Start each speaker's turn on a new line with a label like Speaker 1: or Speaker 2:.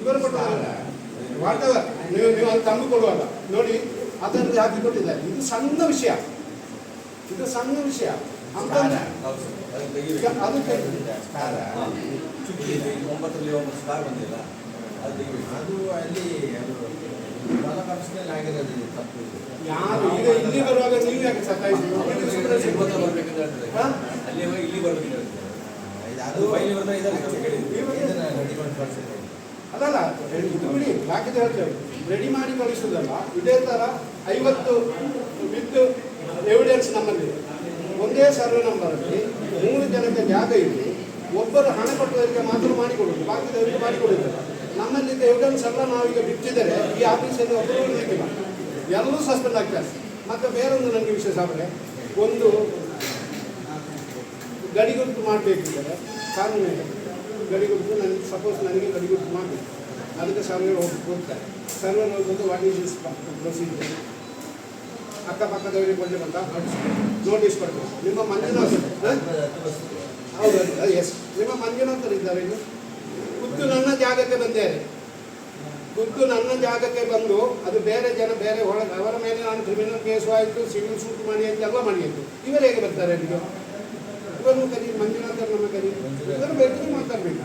Speaker 1: ಇವರು ಕೊಟ್ಟಲ್ಲ ವಾಟರ್ ನೀವು ನೀವು ಅದು ತಂದು ಕೊಡುವಲ್ಲ ನೋಡಿ ಅದನ್ನು ಯಾಕೆ ಕೊಟ್ಟಿದ್ದಾರೆ. ಇದು ಸಣ್ಣ ವಿಷಯ. ಇದು ಸಣ್ಣ ವಿಷಯ. ಅಂತ ಅದಕ್ಕೆ ಅದು.
Speaker 2: ಒಂಬತ್ತರಲ್ಲಿ ಒಂಬತ್ತು ಸ್ಟಾರ್ ಬಂದಿಲ್ಲ. ಅದು.
Speaker 3: ಅದು ಅಲ್ಲಿ ಅದು.
Speaker 1: ಯಾರು ಈಗ ಇಲ್ಲಿ ಬರುವಾಗ ನೀವು ಯಾಕೆ ಸತ್ತಾಯಿಸಿ?
Speaker 2: ಅಲ್ಲಿ ಹೋಗಿ ಇಲ್ಲಿ.
Speaker 3: ಇದು
Speaker 2: ಅದು
Speaker 1: ಅದಲ್ಲ ಬಿಡಿ ಬಾಕಿದ ಹೇಳ್ತೇವೆ. ರೆಡಿ ಮಾಡಿ ಕಳಿಸುವುದಲ್ಲ ಇದೇ ಥರ ಐವತ್ತು ವಿತ್ ಎವಿಡೆನ್ಸ್ ನಮ್ಮಲ್ಲಿ. ಒಂದೇ ಸರ್ವೆ ನಂಬರಲ್ಲಿ ಮೂರು ಜನಕ್ಕೆ ಜಾಗ ಇದ್ದು, ಒಬ್ಬರು ಹಣ ಕೊಟ್ಟವರಿಗೆ ಮಾತ್ರ ಮಾಡಿಕೊಡುದು ಬಾಕಿದವರಿಗೆ ಮಾಡಿಕೊಡುವುದಿಲ್ಲ. ನಮ್ಮಲ್ಲಿದ್ದ ಎವಿಡೆನ್ಸ್ ಎಲ್ಲ ನಾವೀಗ ಬಿಟ್ಟಿದ್ದರೆ ಈ ಆಫೀಸಲ್ಲಿ ಒಬ್ಬರು ಉಳಿದಿಲ್ಲ ಎಲ್ಲರೂ ಸಸ್ಪೆಂಡ್ ಆಗ್ತಾರೆ. ಮತ್ತು ಬೇರೊಂದು ನನಗೆ ವಿಶೇಷ ಸಾಬ್ರೆ ಒಂದು ಗಡಿಗುರುತು ಮಾಡಬೇಕಿದ್ದರೆ ಕಾನೂನು ಗಡಿಗುರುತು ನನಗೆ ಸಪೋಸ್ ನನಗೆ ಗಡಿಗುರುತು ಮಾಡಬೇಕು ಅದಕ್ಕೆ ಸರ್ವೇರ್ ಹೋಗಿ ಹೋಗ್ತಾರೆ. ಸರ್ವರ್ ಹೋಗ್ಬೋದು ವಾಟ್ ಈಸ್ ಇಸ್ ಪ್ರೊಸೀಜರ್ ಅಕ್ಕಪಕ್ಕದವರಿಗೆ ಕೊಡಲಿ ಅಂತ ನೋಟಿಸ್ ಕೊಡಬೇಕು. ನಿಮ್ಮ ಮಂಜುನಾಥ್ ಹೌದು ಎಸ್ ನಿಮ್ಮ ಮಂಜುನಾಥರು ಇದ್ದಾರೆ ಇನ್ನು ಖುದ್ದು ನನ್ನ ಜಾಗಕ್ಕೆ ಬಂದಿದ್ದಾರೆ. ಖುದ್ದು ನನ್ನ ಜಾಗಕ್ಕೆ ಬಂದು ಅದು ಬೇರೆ ಜನ, ಬೇರೆ ಒಳಗೆ ಅವರ ಮೇಲೆ ನಾನು ಕ್ರಿಮಿನಲ್ ಕೇಸು ಆಯಿತು ಸಿವಿಲ್ ಸೂಟ್ ಮಾಡಿ ಅಂತ ಎಲ್ಲ ಮಾಡಿತ್ತು ಇವರು ಹೇಗೆ ಬರ್ತಾರೆ ಅಲ್ಲಿಗೆ? ఎవరు కలిగి మంజునాథ్ గారు కానీ ఎవరు వ్యక్తులు మాట్లాడలేదు